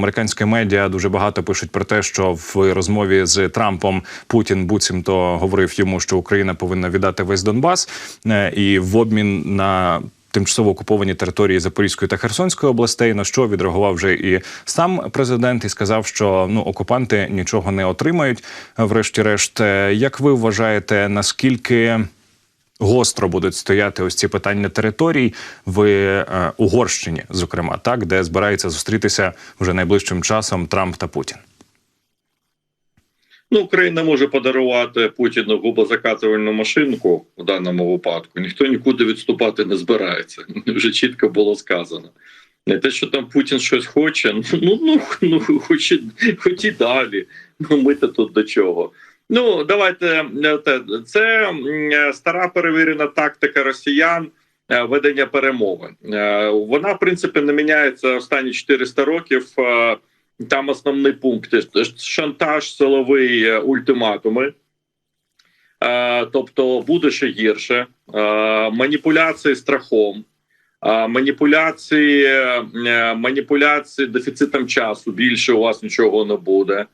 Американські медіа дуже багато пишуть про те, що в розмові з Трампом Путін буцімто говорив йому, що Україна повинна віддати весь Донбас, е, і в обмін на тимчасово окуповані території Запорізької та Херсонської областей. На що відреагував вже і сам президент і сказав, що ну окупанти нічого не отримають. Врешті-решт, Е, як ви вважаєте, наскільки гостро будуть стояти ось ці питання територій в е, Угорщині, зокрема, так де збирається зустрітися вже найближчим часом Трамп та Путін? Ну, Україна може подарувати Путіну губозакатувальну машинку в даному випадку. Ніхто нікуди відступати не збирається. Вже чітко було сказано. Не те, що там Путін щось хоче, ну ну ну хоч хоч і далі. Ну ми то тут до чого. Ну давайте е, це стара перевірена тактика росіян е, ведення перемовин. Е, Вона в принципі не міняється останні 400 років. Е, Там основні пункти: шантаж, силовий е, ультиматуми. Е, Тобто буде ще гірше, Е, маніпуляції страхом, е, маніпуляції, е, маніпуляції дефіцитом часу. Більше у вас нічого не буде.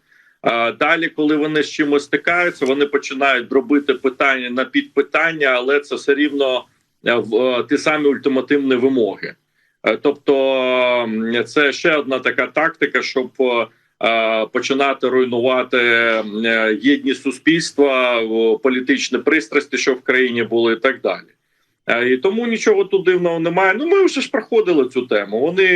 Далі, коли вони з чимось стикаються, вони починають робити питання на підпитання, але це все рівно е, е, ті самі ультимативні вимоги. Е, Тобто, це ще одна така тактика, щоб починати руйнувати єдність суспільства, політичні пристрасті, що в країні були, і так далі. Е, І тому нічого тут дивного немає. Ну, ми вже ж проходили цю тему. Вони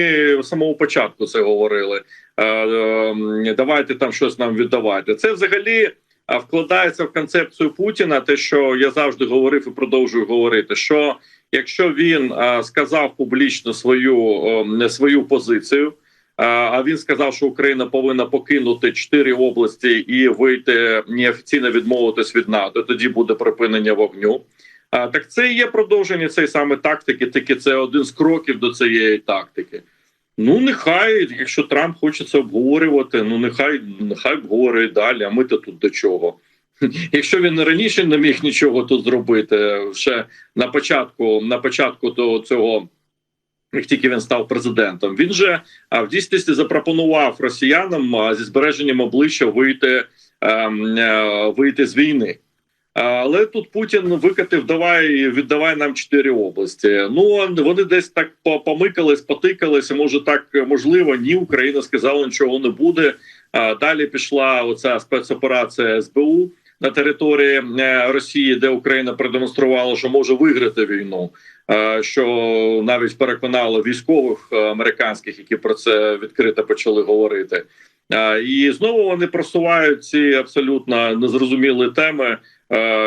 з самого початку це говорили. Е, е, Давайте там щось нам віддавати. Це взагалі е, вкладається в концепцію Путіна. Те, що я завжди говорив і продовжую говорити, що якщо він сказав публічно свою, е, свою позицію. А він сказав, що Україна повинна покинути чотири області і вийти неофіційно відмовитись від НАТО. Тоді буде припинення вогню. Так це і є продовження цієї саме тактики, тільки це один з кроків до цієї тактики. Ну, нехай, якщо Трамп хоче це обговорювати, ну нехай нехай обговорює далі. А ми то тут до чого? Якщо він раніше не міг нічого тут зробити, ще на початку, на початку до цього, як тільки він став президентом, він же в дійсності запропонував росіянам зі збереженням обличчя вийти, ем, е, вийти з війни. Але тут Путін викатив давай віддавай нам чотири області. Ну вони десь так по- помикались, потикались. Може, так можливо, ні. Україна сказала, нічого не буде. Далі пішла оця спецоперація СБУ на території е, Росії, де Україна продемонструвала, що може виграти війну. Що навіть переконало військових е, американських, які про це відкрито почали говорити. І знову вони просувають ці абсолютно незрозумілі теми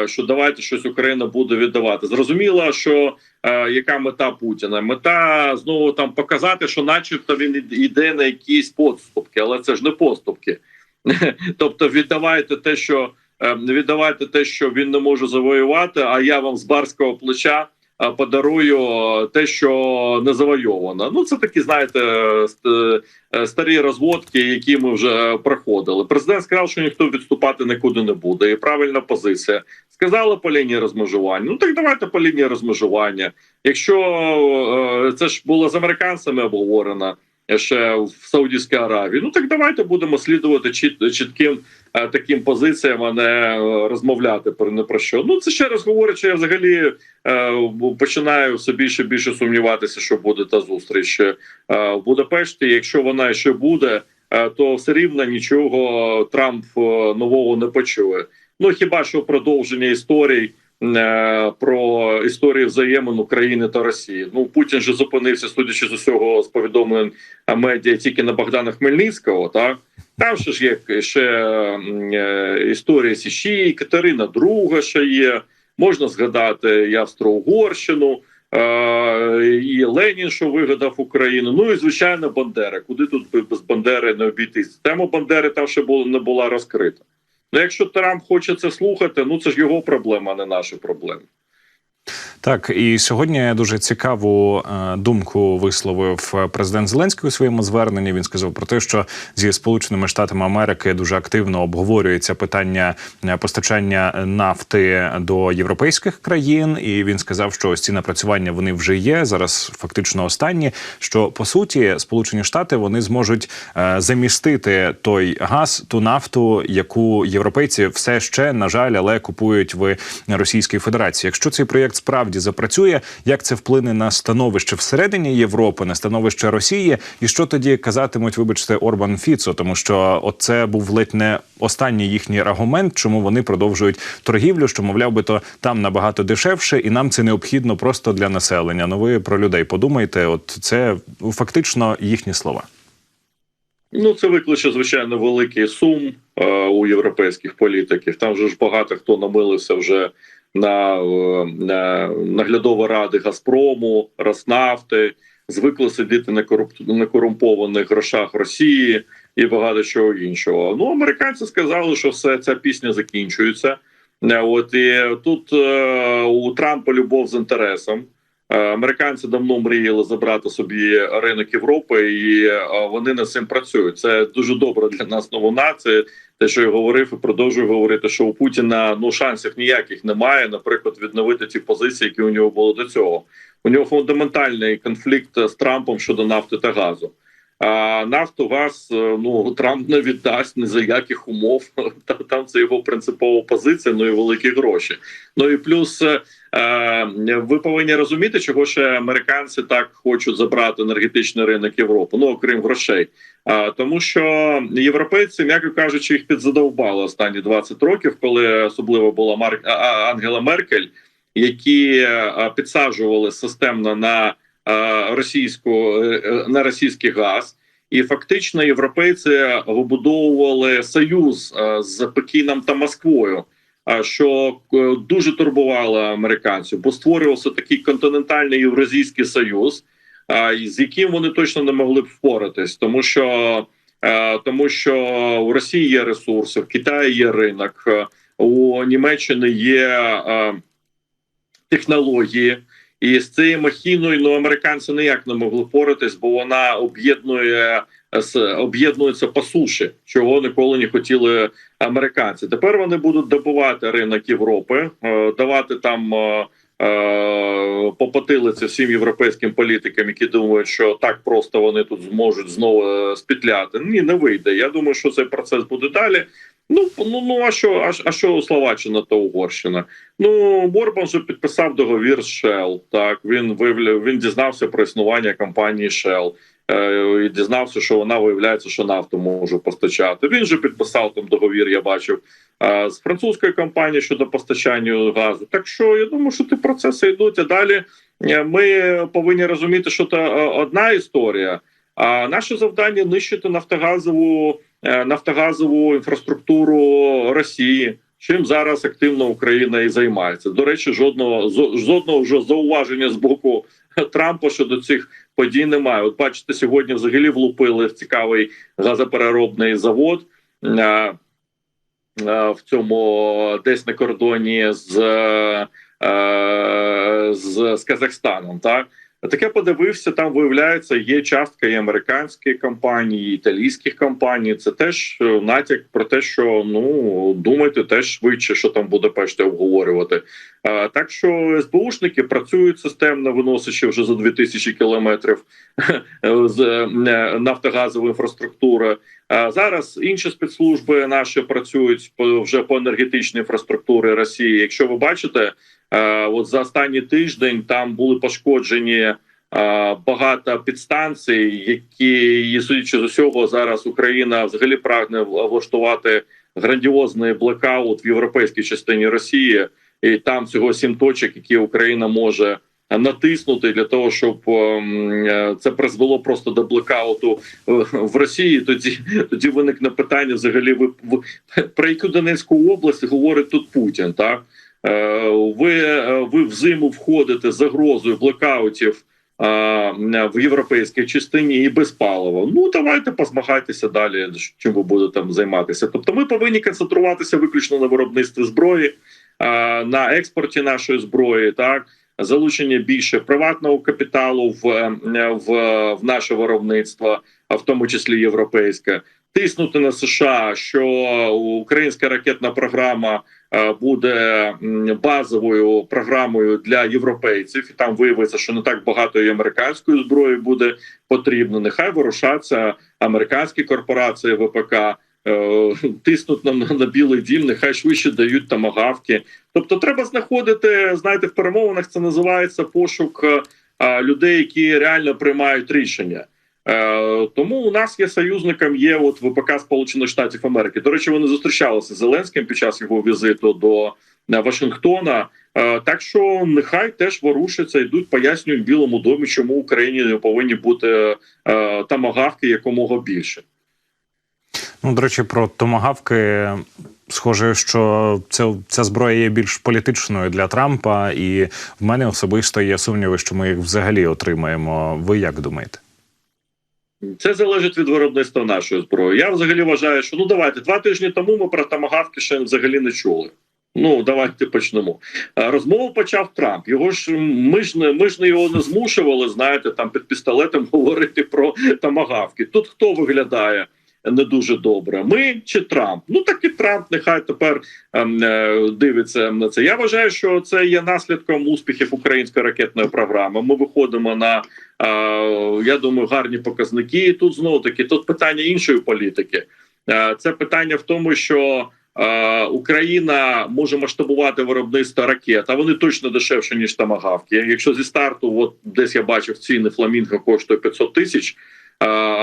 що давайте щось Україна буде віддавати. Зрозуміло, що е, яка мета Путіна? Мета знову там показати, що, начебто, він йде на якісь поступки, але це ж не поступки. Тобто, віддавайте те, що е, віддавайте те, що він не може завоювати. А я вам з барського плеча е, подарую е, те, що не завойовано. Ну це такі, знаєте, е, старі розводки, які ми вже проходили. Президент сказав, що ніхто відступати нікуди не буде, і правильна позиція. Сказали по лінії розмежування. Ну так давайте по лінії розмежування. Якщо е, це ж було з американцями обговорено ще в Саудівській Аравії, ну так давайте будемо слідувати чіт, чітким е, таким позиціям, а не е, розмовляти про не про що. Ну це ще раз говорить, що я взагалі е, починаю все більше більше сумніватися, що буде та зустріч в Будапешті. Якщо вона ще буде, то все рівно нічого Трамп нового не почує. Ну хіба що продовження історій про історії взаємин України та Росії. Ну Путін же зупинився, судячи з усього з повідомлень е, медіа тільки на Богдана Хмельницького. Так там ще ж є ще е, історія Січі, Катерина II ще є. Можна згадати і Австро-Угорщину. е, І Ленін, що вигадав Україну. Ну і звичайно, Бандера. Куди тут без Бандери не обійтись? Тема Бандери там ще не була розкрита. Ну, якщо Трамп хоче це слухати, ну це ж його проблема, а не наші проблема. Так, і сьогодні дуже цікаву е, думку висловив президент Зеленський у своєму зверненні. Він сказав про те, що зі Сполученими Штатами Америки дуже активно обговорюється питання е, постачання нафти до європейських країн. І він сказав, що ось ці напрацювання вони вже є зараз. Фактично останні. Що по суті, Сполучені Штати вони зможуть е, замістити той газ, ту нафту, яку європейці все ще на жаль, але купують в Російській Федерації. Якщо цей проєкт справді запрацює, як це вплине на становище всередині Європи, на становище Росії, і що тоді казатимуть, вибачте, Орбан Фіцо, тому що оце був ледь не останній їхній аргумент, чому вони продовжують торгівлю, що мовляв би то там набагато дешевше, і нам це необхідно просто для населення. Ну ви про людей подумайте, от це фактично їхні слова. Ну, це викличе, звичайно, великий сум е, у європейських політиків. Там же ж багато хто намилився вже на, е, на наглядові ради Газпрому, Роснафти, звикли сидіти на, корумп... на корумпованих грошах Росії і багато чого іншого. Ну, американці сказали, що все ця пісня закінчується. Е, От і тут е, у Трампа любов з інтересом. Е, Американці давно мріяли забрати собі ринок Європи, і е, вони над цим працюють. Це дуже добре для нас новина. Це те, що я говорив, і продовжую говорити, що у Путіна ну шансів ніяких немає, наприклад, відновити ті позиції, які у нього були до цього. У нього фундаментальний конфлікт з Трампом щодо нафти та газу. А нафту газ е, ну Трамп не віддасть ні за яких умов. Та- Там це його принципова позиція, ну і великі гроші. Ну і плюс е, е, ви повинні розуміти, чого ще американці так хочуть забрати енергетичний ринок Європи, ну окрім грошей. Тому, що європейці, м'яко кажучи, їх підзадовбали останні 20 років, коли особливо була Мар... Ангела Меркель, які підсаджували системно на російську е, е, на російський газ. І фактично європейці вибудовували союз е, з Пекіном та Москвою, що е, дуже турбувало американців, бо створювався такий континентальний євразійський союз, з яким вони точно не могли б впоратись, тому що е, тому що у Росії є ресурси, в Китаї є ринок, е, у Німеччини є е, технології. І з цією махіною ну американці ніяк не могли впоратись, бо вона об'єднує с- об'єднується по суші, чого ніколи не хотіли американці. Тепер вони будуть добувати ринок Європи, е, давати там е, е, всім європейським політикам, які думають, що так просто вони тут зможуть знову е, спітляти. Ні, не вийде. Я думаю, що цей процес буде далі. Ну ну ну а що, а, а що Словаччина та Угорщина? Ну Борбан же підписав договір з Shell. Так він виявляв, він дізнався про існування компанії Shell. Е, і дізнався, що вона виявляється, що нафту може постачати. Він же підписав там договір. Я бачив е, з французькою компанією щодо постачання газу. Так що я думаю, що ті процеси йдуть. А далі е, ми повинні розуміти, що це одна історія. А наше завдання нищити нафтогазову нафтогазову інфраструктуру Росії. Чим зараз активно Україна і займається. До речі, жодного жодного вже зауваження з боку Трампа щодо цих подій немає. От бачите, сьогодні взагалі влупили цікавий газопереробний завод е, е, в цьому десь на кордоні з, е, з, з Казахстаном. Так так я подивився, там виявляється, є частка і американських компаній, і італійських компаній. Це теж е, натяк про те, що ну думайте теж швидше, що там буде Будапешті обговорювати. Так що СБУшники працюють системно, виносячи вже за 2000 кілометрів з е, нафтогазової інфраструктури. Зараз інші спецслужби наші працюють вже по енергетичній інфраструктурі Росії. Якщо ви бачите, е, от за останній тиждень там були пошкоджені е, багато підстанцій, які судячи з усього, зараз Україна взагалі прагне влаштувати грандіозний блекаут в європейській частині Росії, і там всього сім точок, які Україна може натиснути для того, щоб ем, е, це призвело просто до блекауту е, в Росії. Тоді тоді виникне питання: взагалі, ви, про яку Донецьку область говорить тут Путін? Так Е, ви, е, ви взиму входите з загрозою блекаутів. е, В європейській частині і без палива. Ну давайте позмагайтеся далі. Чим ви будете там займатися? Тобто, ми повинні концентруватися виключно на виробництві зброї. е, на експорті нашої зброї, так залучення більше приватного капіталу в, е, в, в наше виробництво, а в тому числі європейське. Тиснути на США, що українська ракетна програма е, буде базовою програмою для європейців, і там виявиться, що не так багато і американської зброї буде потрібно. Нехай вирушаться американські корпорації ВПК. е, Тиснуть на, на білий дім, нехай швидше дають тамагавки. Тобто, треба знаходити, знаєте, в перемовинах це називається пошук е, людей, які реально приймають рішення. Е, тому у нас є союзником є от ВПК Сполучених Штатів Америки. До речі, вони зустрічалися з Зеленським під час його візиту до е, Вашингтона. Е, так що нехай теж ворушаться, йдуть, пояснюють Білому домі, чому Україні повинні бути тамагавки якомога більше. Ну, до речі, про томагавки. Схоже, що це, ця зброя є більш політичною для Трампа, і в мене особисто є сумніви, що ми їх взагалі отримаємо. Ви як думаєте? Це залежить від виробництва нашої зброї. Я взагалі вважаю, що ну давайте два тижні тому ми про тамагавки ще взагалі не чули. Ну давайте почнемо. Розмову почав Трамп. Його ж ми ж не ми ж не його не змушували, знаєте, там під пістолетом говорити про тамагавки. Тут хто виглядає не дуже добре? Ми чи Трамп? Ну так і Трамп нехай тепер ем, е, дивиться на це. Я вважаю, що це є наслідком успіхів української ракетної програми. Ми виходимо на е, я думаю, гарні показники. І тут знову таки тут питання іншої політики. Е, Це питання в тому, що Україна може масштабувати виробництво ракет, а вони точно дешевші ніж тамагавки. Якщо зі старту, от десь я бачив ціни фламінго коштує 500 тисяч.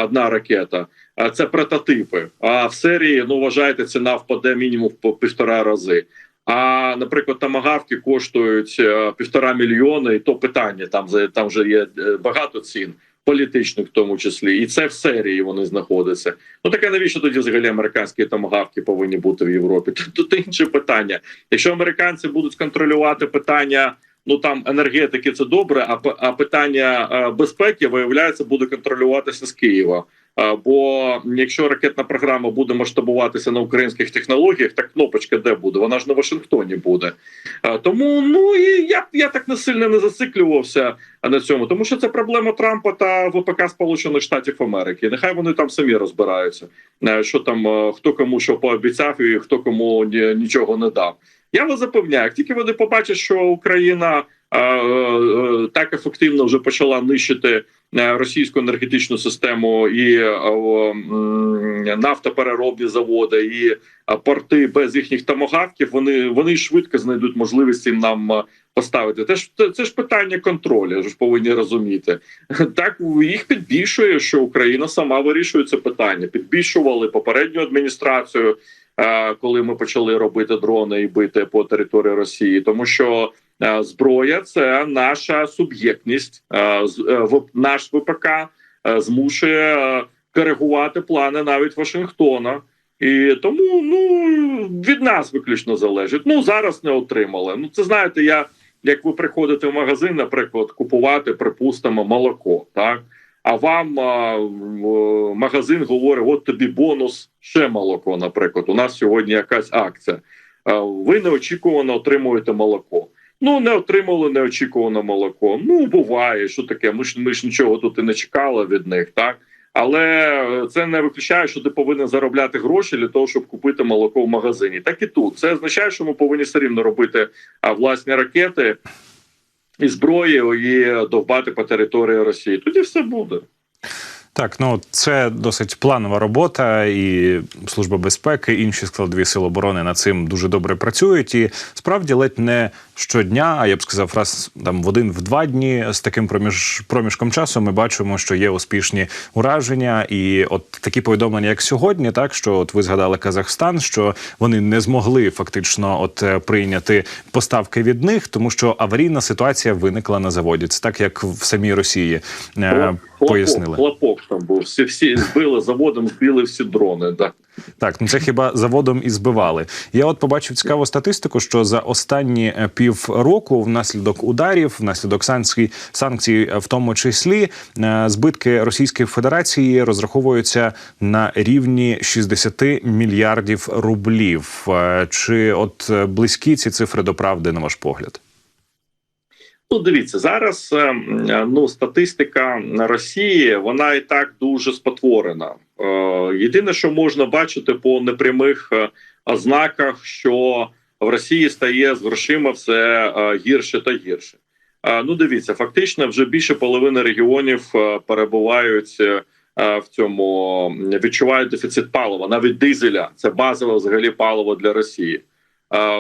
Одна ракета, це прототипи. А в серії ну вважайте, ціна впаде мінімум в півтора рази. А наприклад, тамагавки коштують е, півтора мільйони, і то питання там там вже є е, багато цін, політичних в тому числі, і це в серії вони знаходяться. Ну таке навіщо тоді взагалі американські тамагавки повинні бути в Європі? Тут інше питання. Якщо американці будуть контролювати питання. Ну там енергетики це добре, а а питання е, безпеки виявляється буде контролюватися з Києва. Бо якщо ракетна програма буде масштабуватися на українських технологіях, так кнопочка де буде? Вона ж на Вашингтоні буде. Тому ну і я я так не сильно не зациклювався на цьому, тому що це проблема Трампа та ВПК Сполучених Штатів Америки. Нехай вони там самі розбираються, е, що там е, хто кому що пообіцяв і хто кому ні- нічого не дав. Я вас запевняю, як тільки вони побачать, що Україна е, так ефективно вже почала нищити російську енергетичну систему і е, нафтопереробні заводи, і е, порти без їхніх томогавків, вони, вони швидко знайдуть можливість нам е, поставити. Це ж це, ж питання контролю. ж повинні розуміти. Так їх підбільшує, що Україна сама вирішує це питання. Підбільшували попередню адміністрацію. Коли ми почали робити дрони і бити по території Росії, тому що зброя це наша суб'єктність, е, е, наш ВПК е, змушує е, коригувати плани навіть Вашингтона. І тому ну від нас виключно залежить. Ну зараз не отримали. Ну це знаєте, я як ви приходите в магазин, наприклад, купувати, припустимо, молоко, так. А вам а, магазин говорить: от тобі бонус, ще молоко. Наприклад, у нас сьогодні якась акція. Ви неочікувано отримуєте молоко. Ну не отримали неочікувано молоко. Ну буває, що таке. Ми ж ми ж нічого тут і не чекали від них, так. Але це не виключає, що ти повинен заробляти гроші для того, щоб купити молоко в магазині. Так і тут це означає, що ми повинні все рівно робити власні ракети і зброю, і довбати по території Росії. Тоді все буде. Так, ну це досить планова робота, і служба безпеки, інші складові сил оборони над цим дуже добре працюють. І справді ледь не щодня, а я б сказав, раз там в один в два дні з таким проміж проміжком часу ми бачимо, що є успішні ураження. І от такі повідомлення, як сьогодні, так що от ви згадали Казахстан, що вони не змогли фактично от е, прийняти поставки від них, тому що аварійна ситуація виникла на заводі. Це так як в самій Росії е, пояснили. Хлопок там був. Всі всі збили заводом, збили всі дрони. Да. Так, ну це хіба заводом і збивали. Я от побачив цікаву статистику, що за останні е, пів півроку внаслідок ударів, внаслідок санкцій, санкцій, в тому числі е, збитки Російської Федерації розраховуються на рівні 60 мільярдів рублів. Е, Чи от близькі ці цифри до правди, на ваш погляд? Ну, дивіться, зараз е, ну статистика Росії вона і так дуже спотворена. Єдине, що можна бачити по непрямих ознаках, що в Росії стає з грошима все е, гірше та гірше. Ну, дивіться, фактично, вже більше половини регіонів е, перебувають е, в цьому відчувають дефіцит палива, навіть дизеля. Це базове взагалі паливо для Росії.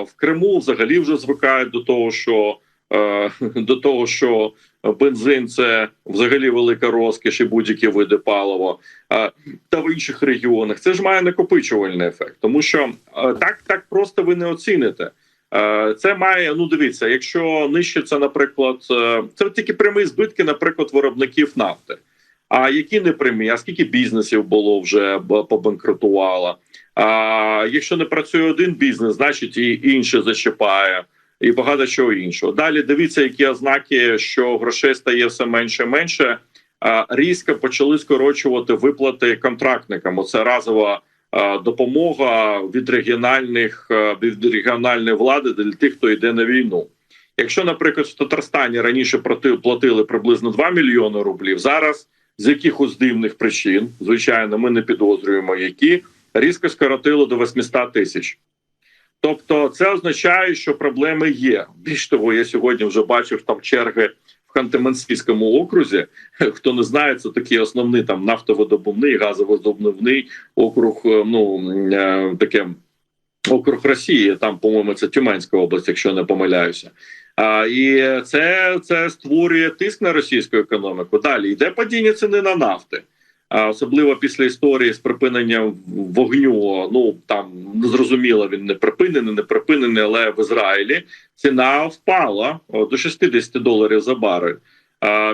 В Криму взагалі вже звикають до того, що до того, що бензин це взагалі велика розкіш і будь-які види палива. Е, Та в інших регіонах це ж має накопичувальний ефект, тому що е, так, так просто ви не оціните. Е, Це має ну дивіться, якщо нищиться, наприклад, е, це тільки прямі збитки, наприклад, виробників нафти. А які не прямі? А скільки бізнесів було вже побанкрутувало? А якщо не працює один бізнес, значить і інший зачіпає, і багато чого іншого. Далі дивіться, які ознаки, що грошей стає все менше і менше. Різко почали скорочувати виплати контрактникам. Оце разова допомога від регіональних від регіональної влади для тих, хто йде на війну. Якщо, наприклад, в Татарстані раніше платили приблизно 2 мільйони рублів, зараз з якихось дивних причин, звичайно, ми не підозрюємо, які різко скоротили до 800 тисяч. Тобто, це означає, що проблеми є. Більш того, я сьогодні вже бачив там черги в Ханты-Мансійському окрузі. Хто не знає, це такий основний там нафтовидобувний, газовидобувний округ. е, Ну е, таке округ Росії. Там, по-моєму, це Тюменська область, якщо не помиляюся. А, і це, це створює тиск на російську економіку. Далі йде падіння ціни на нафти. Особливо після історії з припиненням вогню. Ну там незрозуміло, він не припинений, не припинений, але в Ізраїлі ціна впала до 60 доларів за барель.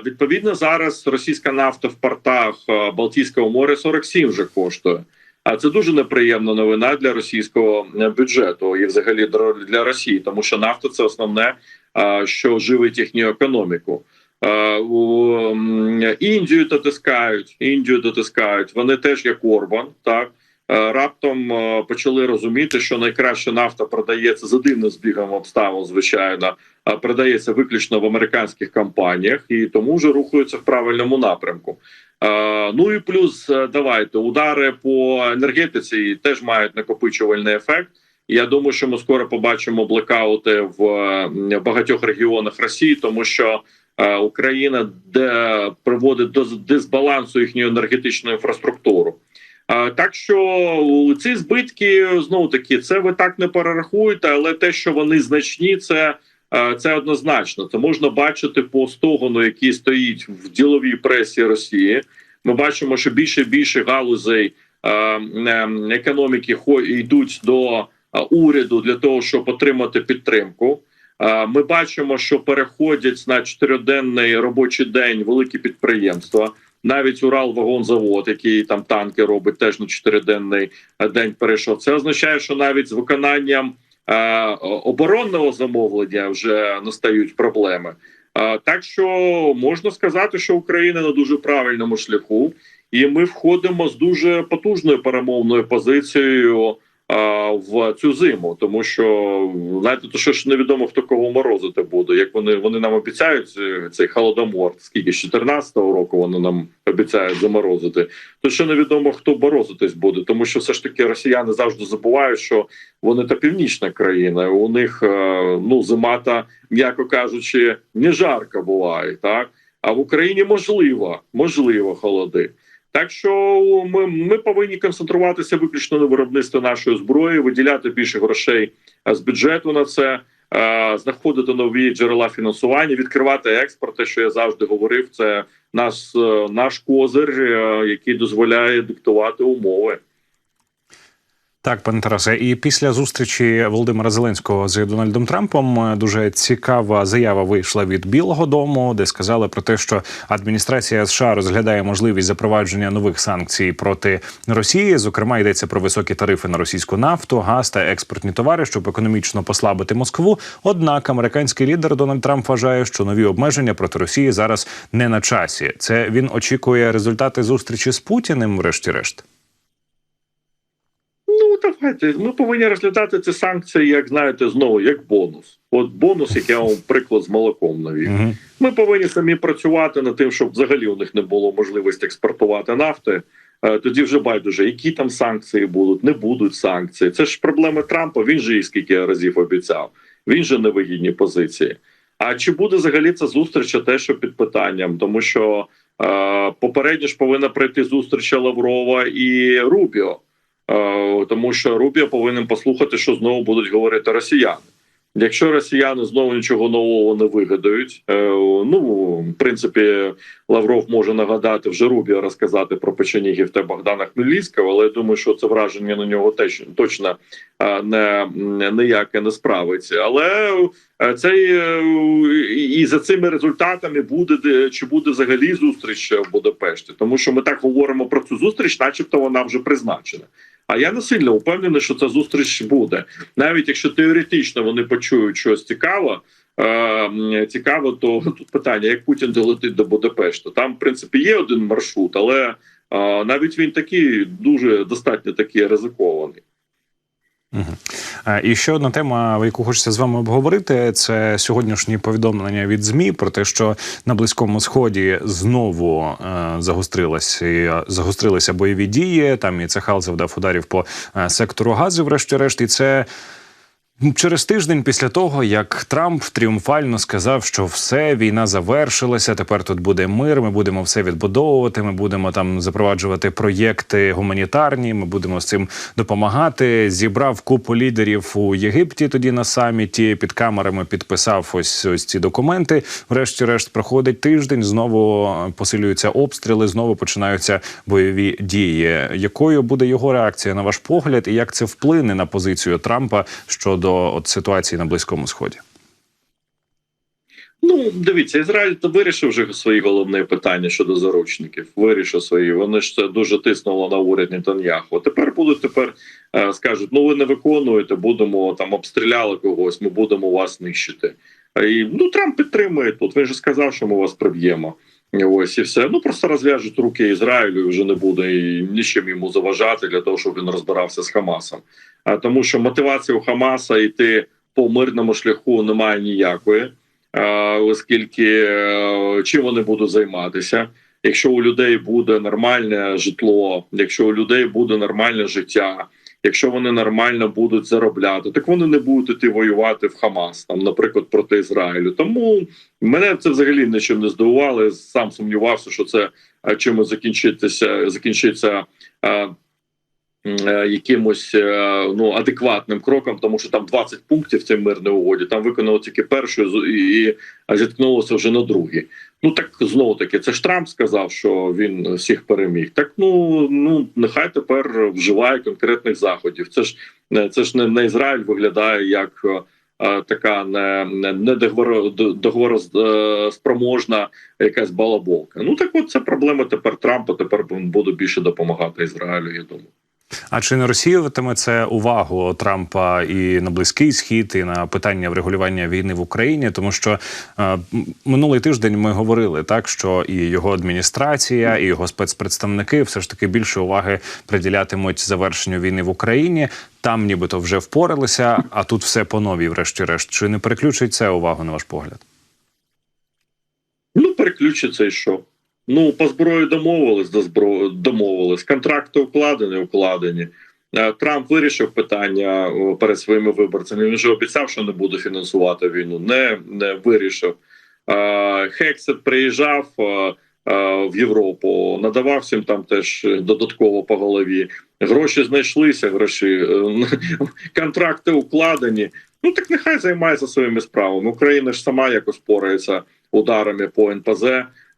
Відповідно, зараз російська нафта в портах Балтійського моря 47 вже коштує. А це дуже неприємна новина для російського е, бюджету і, взагалі, для Росії, тому що нафта це основне, що живить їхню економіку. Е, Індію дотискають, Індію дотискають. Вони теж як Орбан, так Е, раптом е, почали розуміти, що найкраща нафта продається за дивним збігом обставин, звичайно, продається виключно в американських компаніях, і тому вже рухаються в правильному напрямку. Ну і плюс давайте удари по енергетиці теж мають накопичувальний ефект. Я думаю, що ми скоро побачимо блекаути в багатьох регіонах Росії, тому що Україна де приводить до дисбалансу їхньої енергетичної інфраструктури. Е, Так що ці збитки знову таки це ви так не перерахуєте, але те, що вони значні, це. е, Це однозначно. Це можна бачити по стогону, який стоїть в діловій пресі Росії. Ми бачимо, що більше і більше галузей е, е, економіки йдуть до е, уряду для того, щоб отримати підтримку. Ми бачимо, що переходять на чотириденний робочий день великі підприємства. Навіть Уралвагонзавод, який там танки робить, теж на чотириденний е, день перейшов. Це означає, що навіть з виконанням е, оборонного замовлення вже настають проблеми. Е, Так що можна сказати, що Україна на дуже правильному шляху, і ми входимо з дуже потужною перемовною позицією в цю зиму, тому що знаєте, то що ж невідомо хто кого морозити буде. Як вони вони нам обіцяють е, цей холодомор, скільки з 14-го року вони нам обіцяють заморозити, то ще невідомо хто морозитись буде, тому що все ж таки росіяни завжди забувають, що вони та північна країна. У них е, ну зима та, м'яко кажучи, не жарко буває, так а в Україні можливо, можливо, холоди. Так що ми, ми повинні концентруватися виключно на виробництві нашої зброї, виділяти більше грошей з бюджету на це, знаходити нові джерела фінансування, відкривати експорт. Те, що я завжди говорив, це наш, е, наш козир, е, який дозволяє диктувати умови. Так, пане Тарасе, і після зустрічі Володимира Зеленського з Дональдом Трампом е, дуже цікава заява вийшла від Білого Дому, де сказали про те, що адміністрація США розглядає можливість запровадження нових санкцій проти Росії. Зокрема, йдеться про високі тарифи на російську нафту, газ та експортні товари, щоб економічно послабити Москву. Однак американський лідер Дональд Трамп вважає, що нові обмеження проти Росії зараз не на часі. Це він очікує результати зустрічі з Путіним, врешті-решт. Давайте. Ми повинні розглядати ці санкції, як знаєте, знову як бонус. От бонус, як я вам приклад з молоком навів. Угу. Ми повинні самі працювати над тим, щоб взагалі у них не було можливості експортувати нафти. Е, Тоді вже байдуже, які там санкції будуть, не будуть санкції. Це ж проблеми Трампа. Він же і скільки разів обіцяв. Він же на вигідній позиції. А чи буде взагалі ця зустріч те, що під питанням? Тому що е, попередньо ж повинна пройти зустріч Лаврова і Рубіо. Е, тому що Рубіо повинен послухати, що знову будуть говорити росіяни. Якщо росіяни знову нічого нового не вигадають, е, ну в принципі, Лавров може нагадати вже Рубіо розказати про Печенігів та Богдана Хмельницького, але я думаю, що це враження на нього теж точно е, не ніяке не справиться. Але е, цей е, і за цими результатами буде чи буде взагалі зустріч в Будапешті, тому що ми так говоримо про цю зустріч, начебто вона вже призначена. А я не сильно впевнений, що ця зустріч буде, навіть якщо теоретично вони почують щось цікаве. Цікаво, то тут питання: як Путін долетить до Будапешта? Там, в принципі, є один маршрут, але е, навіть він такий дуже достатньо такий ризикований. Е, І ще одна тема, яку хочеться з вами обговорити, це сьогоднішні повідомлення від змі про те, що на близькому сході знову е, загострилися загострилися бойові дії. Там і Цехал завдав ударів по е, сектору газу, врешті-решт, і це. Через тиждень після того, як Трамп тріумфально сказав, що все війна завершилася, тепер тут буде мир. Ми будемо все відбудовувати. Ми будемо там запроваджувати проєкти гуманітарні. Ми будемо з цим допомагати. Зібрав купу лідерів у Єгипті. Тоді на саміті під камерами підписав ось ось ці документи. Врешті-решт проходить тиждень. Знову посилюються обстріли, знову починаються бойові дії. Якою буде його реакція на ваш погляд, і як це вплине на позицію Трампа щодо от ситуації на близькому сході? Ну, дивіться, Ізраїль то вирішив вже свої головні питання щодо заручників. Вирішив свої. Вони ж це дуже тиснуло на уряд Нетаньяху. Тепер будуть тепер е, скажуть: ну ви не виконуєте, будемо там обстріляли когось. Ми будемо вас нищити. Е, І ну Трамп підтримує тут. Він же сказав, що ми вас приб'ємо. Ось і все. Ну просто розв'яжуть руки Ізраїлю, і вже не буде і нічим йому заважати для того, щоб він розбирався з Хамасом. А тому, що мотивація у Хамаса йти по мирному шляху немає ніякої. Оскільки е, чим вони будуть займатися. Якщо у людей буде нормальне житло, якщо у людей буде нормальне життя, якщо вони нормально будуть заробляти, так вони не будуть іти воювати в Хамас, там, наприклад, проти Ізраїлю. Тому мене це взагалі нічим не здивувало. Я Сам сумнівався, що це е, чимось закінчиться, закінчиться. Е, е, Якимось е, ну адекватним кроком, тому що там 20 пунктів в цій угоді. Там виконало тільки першу і, зіткнулося вже на другій. Ну так знову таки, це ж Трамп сказав, що він всіх переміг. Так ну ну нехай тепер вживає конкретних заходів. Це ж не це ж не, не Ізраїль виглядає як е, така не, не договороспроможна якась балаболка. Ну так от це проблема тепер Трампа. Тепер він буде більше допомагати Ізраїлю. Я думаю. А чи не розсіюватиме це увагу Трампа і на близький схід, і на питання врегулювання війни в Україні? Тому що е, минулий тиждень ми говорили так, що і його адміністрація, і його спецпредставники все ж таки більше уваги приділятимуть завершенню війни в Україні. Там нібито вже впоралися, а тут все по новій, врешті-решт. Чи не переключить це увагу на ваш погляд? Ну, переключиться і що? Ну, по зброї домовились до збро... домовились. Контракти укладені, укладені. Е, Трамп вирішив питання перед своїми виборцями. Він вже обіцяв, що не буде фінансувати війну. Не, не вирішив. Е, Хексет приїжджав е, в Європу, надавав всім там теж додатково по голові. Гроші знайшлися, гроші, контракти укладені. Ну так нехай займається своїми справами. Україна ж сама якось порається ударами по НПЗ.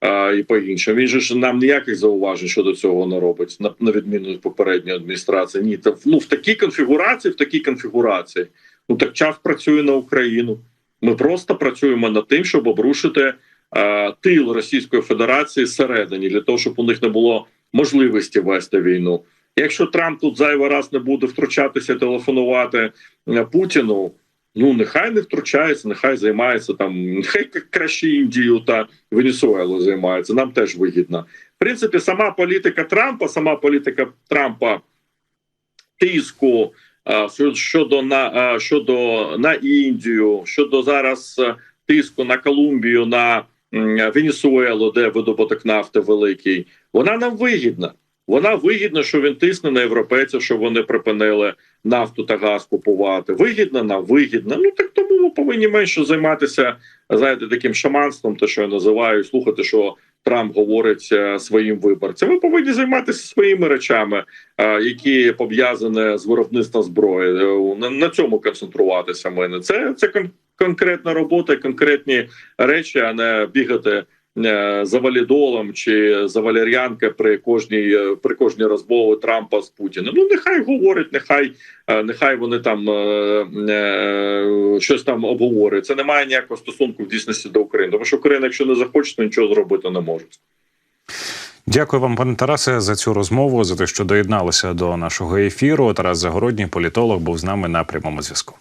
А, і по іншому. Він же ж нам ніяких зауважень щодо цього не робить, на, на відміну від попередньої адміністрації. Ні, та, ну в такій конфігурації, в такій конфігурації, ну так час працює на Україну. Ми просто працюємо над тим, щоб обрушити е, тил Російської Федерації зсередині, для того, щоб у них не було можливості вести війну. Якщо Трамп тут зайвий раз не буде втручатися, телефонувати е, Путіну. Ну нехай не втручається, нехай займається там, нехай краще Індію та Венесуелу займається. Нам теж вигідно. В принципі, сама політика Трампа, сама політика Трампа тиску щодо на щодо на Індію, щодо зараз тиску на Колумбію, на Венесуелу, де видобуток нафти великий, вона нам вигідна. Вона вигідна, що він тисне на європейців, щоб вони припинили нафту та газ купувати. Вигідна нам вигідна. Ну так тому ми повинні менше займатися знаєте, таким шаманством, те, що я називаю, слухати, що Трамп говорить е, своїм виборцям. Ми повинні займатися своїми речами, е, які пов'язані з виробництвом зброї. Е, На, на цьому концентруватися. Мене це, це кон- конкретна робота, конкретні речі, а не бігати за валідолом чи за валер'янка при кожній е, при кожній розмові Трампа з Путіним. Ну нехай говорять, нехай е, нехай вони там е, е, щось там обговорюють. Це не має ніякого стосунку в дійсності до України. Тому що Україна, якщо не захоче, то нічого зробити не може. Дякую вам, пане Тарасе, за цю розмову, за те, що доєдналися до нашого ефіру. Тарас Загородній, політолог, був з нами на прямому зв'язку.